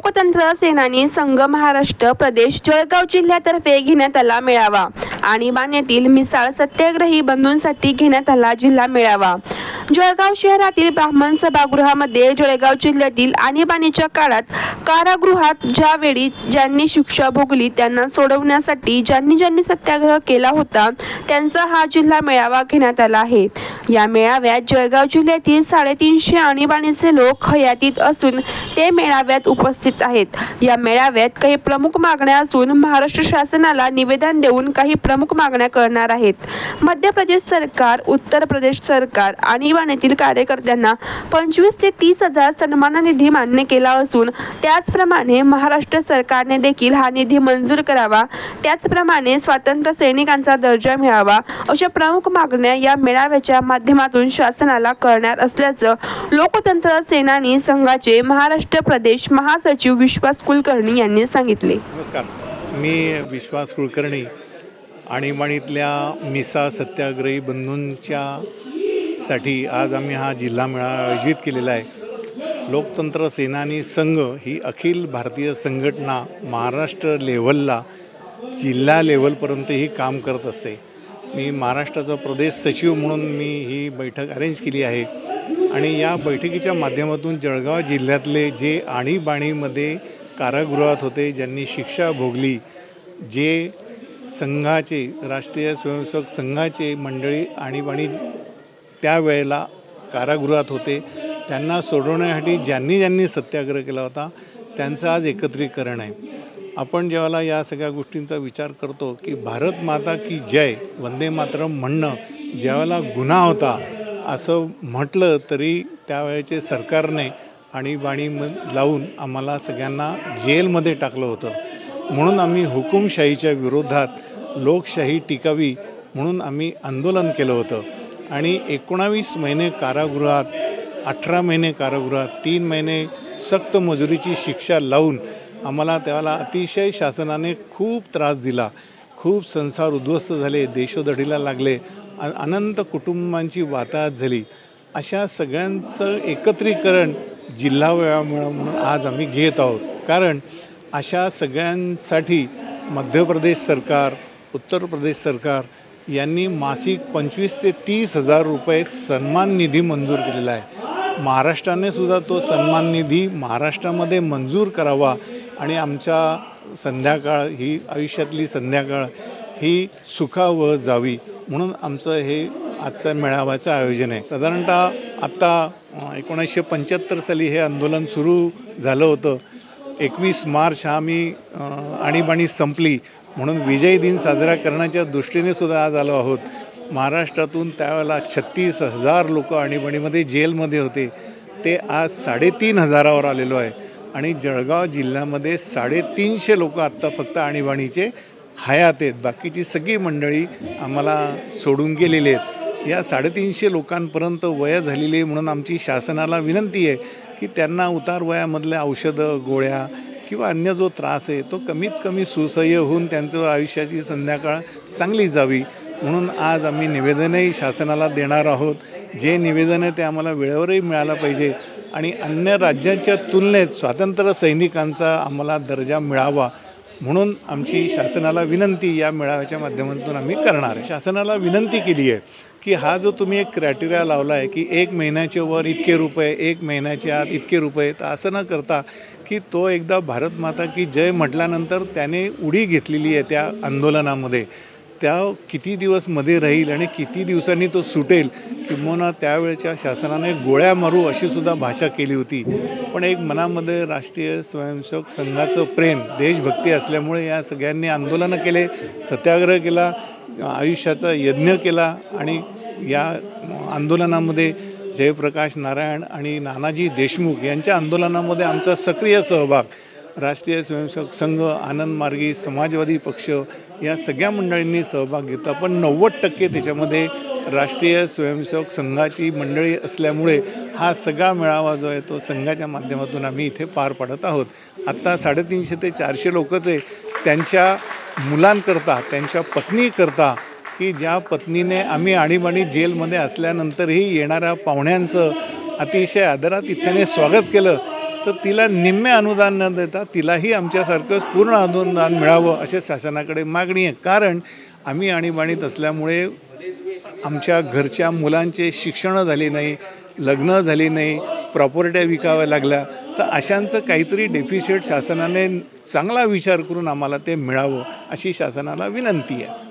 लोकतंत्र सेनानी संघ महाराष्ट्र प्रदेश जळगाव जिल्ह्यातर्फे घेण्यात आला मेळावा आणीबाण येथील मिसाळ सत्याग्रही बंधूंसाठी घेण्यात आला जिल्हा मेळावा. जळगाव शहरातील ब्राह्मण सभागृहामध्ये जळगाव जिल्ह्यातील आणीबाणीच्या काळात कारागृहात ज्यावेळी ज्यांनी शिक्षा भोगली त्यांना सोडवण्यासाठी ज्यांनी ज्यांनी सत्याग्रह केला होता त्यांचा हा जिल्हा मेळावा घेण्यात आला आहे. या मेळाव्यात जळगाव जिल्ह्यातील साडेतीनशे आणीबाणीचे लोक हयातीत असून ते मेळाव्यात उपस्थित आहेत. या मेळाव्यात काही प्रमुख मागण्या असून महाराष्ट्र शासनाला निवेदन देऊन काही प्रमुख मागण्या करणार आहेत. मध्य प्रदेश सरकार उत्तर प्रदेश सरकार आणीबाणीतील कार्यकर्त्यांना पंचवीस ते तीस हजार सन्मान निधी मान्य केला असून त्याचप्रमाणे महाराष्ट्र सरकारने देखील हा निधी मंजूर करावा त्याचप्रमाणे स्वातंत्र्य सैनिकांचा दर्जा मिळावा अशा प्रमुख मागण्या या मेळाव्याच्या माध्यमातून शासनाला करणार असल्याचं लोकतंत्र सेनानी संघाचे महाराष्ट्र प्रदेश महासचिव विश्वास कुलकर्णी यांनी सांगितले. नमस्कार. मी विश्वास कुलकर्णी आणीबाणीतल्या मिसा सत्याग्रही बंधूंच्या साठी आज आम्ही हा जिल्हा मेळावा आयोजित केलेला आहे. लोकतंत्र सेनानी संघ ही अखिल भारतीय संघटना महाराष्ट्र लेवलला जिल्हा लेवलपर्यंतही काम करत असते. मी महाराष्ट्राचा प्रदेश सचिव म्हणून मी ही बैठक अरेंज केली आहे. आणि या बैठकीच्या माध्यमातून जळगाव जिल्ह्यातले जे आणीबाणीमध्ये कारागृहात होते ज्यांनी शिक्षा भोगली जे संघाचे राष्ट्रीय स्वयंसेवक संघाचे मंडळी आणीबाणी त्यावेळेला कारागृहात होते त्यांना सोडवण्यासाठी ज्यांनी ज्यांनी सत्याग्रह केला होता त्यांचं आज एकत्रीकरण आहे. आपण जेव्हा या सगळ्या गोष्टींचा विचार करतो की भारत माता की जय वंदे मातरम म्हणणं ज्यावेळेला गुन्हा होता असं म्हटलं तरी त्यावेळेचे सरकारने आणीबाणी म लावून आम्हाला सगळ्यांना जेलमध्ये टाकलं होतं. म्हणून आम्ही हुकुमशाहीच्या विरोधात लोकशाही टिकावी म्हणून आम्ही आंदोलन केलं होतं. आणि एकोणावीस महिने कारागृहात अठरा महिने कारागृहात तीन महिने सक्त मजुरीची शिक्षा लावून आम्हाला त्याला अतिशय शासनाने खूप त्रास दिला. खूप संसार उद्ध्वस्त झाले देशोधडीला लागले अनंत कुटुंबांची वाताहत झाली. अशा सगळ्यांचं एकत्रीकरण जिल्हा म्हणून आज आम्ही घेत आहोत. कारण अशा सगळ्यांसाठी मध्य प्रदेश सरकार उत्तर प्रदेश सरकार यांनी मासिक पंचवीस ते तीस हजार रुपये सन्मान निधी मंजूर केलेला आहे. महाराष्ट्राने सुद्धा तो सन्मान निधी महाराष्ट्रामध्ये मंजूर करावा आणि आमच्या संध्याकाळ ही आयुष्यातली संध्याकाळ ही सुखावह जावी म्हणून आमचं हे आजचं मेळाव्याचं आयोजन आहे. साधारणतः आत्ता एकोणीसशे पंच्याहत्तर साली हे आंदोलन सुरू झालं होतं. एकवीस मार्च हा मी आणीबाणी संपली म्हणून विजय दिन साजरा करण्याच्या दृष्टीने सुद्धा आज आलो आहोत. महाराष्ट्रातून त्यावेळेला छत्तीस हजार लोक आणीबाणीमध्ये जेलमध्ये होते. ते आज साडेतीन हजारावर आलेलो आहे. आणि जळगाव जिल्ह्यामध्ये साडेतीनशे लोक आत्ता फक्त आणीबाणीचे हयात आहेत. बाकीची सगळी मंडळी आम्हाला सोडून गेलेली आहेत. या साडेतीनशे लोकांपर्यंत वय झालेली आहे म्हणून आमची शासनाला विनंती आहे की त्यांना उतार वयामधल्या औषधं गोळ्या किंवा अन्य जो त्रास आहे तो कमीत कमी सुसह्य होऊन त्यांचं आयुष्याची संध्याकाळ चांगली जावी. म्हणून आज आम्ही निवेदनही शासनाला देणार आहोत. जे निवेदन आहे ते आम्हाला वेळेवरही मिळालं पाहिजे आणि अन्य राज्यांच्या तुलनेत स्वातंत्र्य सैनिकांचा आम्हाला दर्जा मिळावा. म्हणून आमची शासनाला विनंती या मेळाव्याच्या माध्यमातून आम्ही करणार आहे. शासनाला विनंती केली आहे की हा जो तुम्ही एक क्रायटेरिया लावला आहे की एक महिन्याच्या वर इतके रुपये एक महिन्याच्या आत इतके रुपये तर असं न करता की तो एकदा भारत माता की जय म्हटल्यानंतर त्याने उडी घेतलेली आहे त्या आंदोलनामध्ये. त्या किती दिवसमध्ये राहील आणि किती दिवसांनी तो सुटेल किंबहुना त्यावेळच्या शासनाने गोळ्या मारू अशी सुद्धा भाषा केली होती. पण एक मनामध्ये राष्ट्रीय स्वयंसेवक संघाचं प्रेम देशभक्ती असल्यामुळे या सगळ्यांनी आंदोलनं केले सत्याग्रह केला आयुष्याचा यज्ञ केला आणि या आंदोलनामध्ये जयप्रकाश नारायण आणि नानाजी देशमुख यांच्या आंदोलनामध्ये आमचा सक्रिय सहभाग राष्ट्रीय स्वयंसेवक संघ आनंद मार्गी समाजवादी पक्ष या सगळ्या मंडळींनी सहभाग घेतला. पण नव्वद टक्के त्याच्यामध्ये राष्ट्रीय स्वयंसेवक संघाची मंडळी असल्यामुळे हा सगळा मेळावा जो आहे तो संघाच्या माध्यमातून आम्ही इथे पार पाडत आहोत. आत्ता साडेतीनशे ते चारशे लोकच आहे त्यांच्या मुलांकरता त्यांच्या पत्नीकरता की ज्या पत्नीने आम्ही आणीबाणी जेलमध्ये असल्यानंतरही येणाऱ्या पाहुण्यांचं अतिशय आदरातिथ्याने स्वागत केलं तर तिला निम्मे अनुदान न देता तिलाही आमच्यासारखं पूर्ण अनुदान मिळावं असे शासनाकडे मागणी आहे. कारण आम्ही आणीबाणीत असल्यामुळे आमच्या घरच्या मुलांचे शिक्षणं झाले नाही लग्न झाली नाही प्रॉपर्ट्या विकाव्या लागल्या. तर अशांचं काहीतरी डेफिशिट शासनाने चांगला विचार करून आम्हाला ते मिळावं अशी शासनाला विनंती आहे.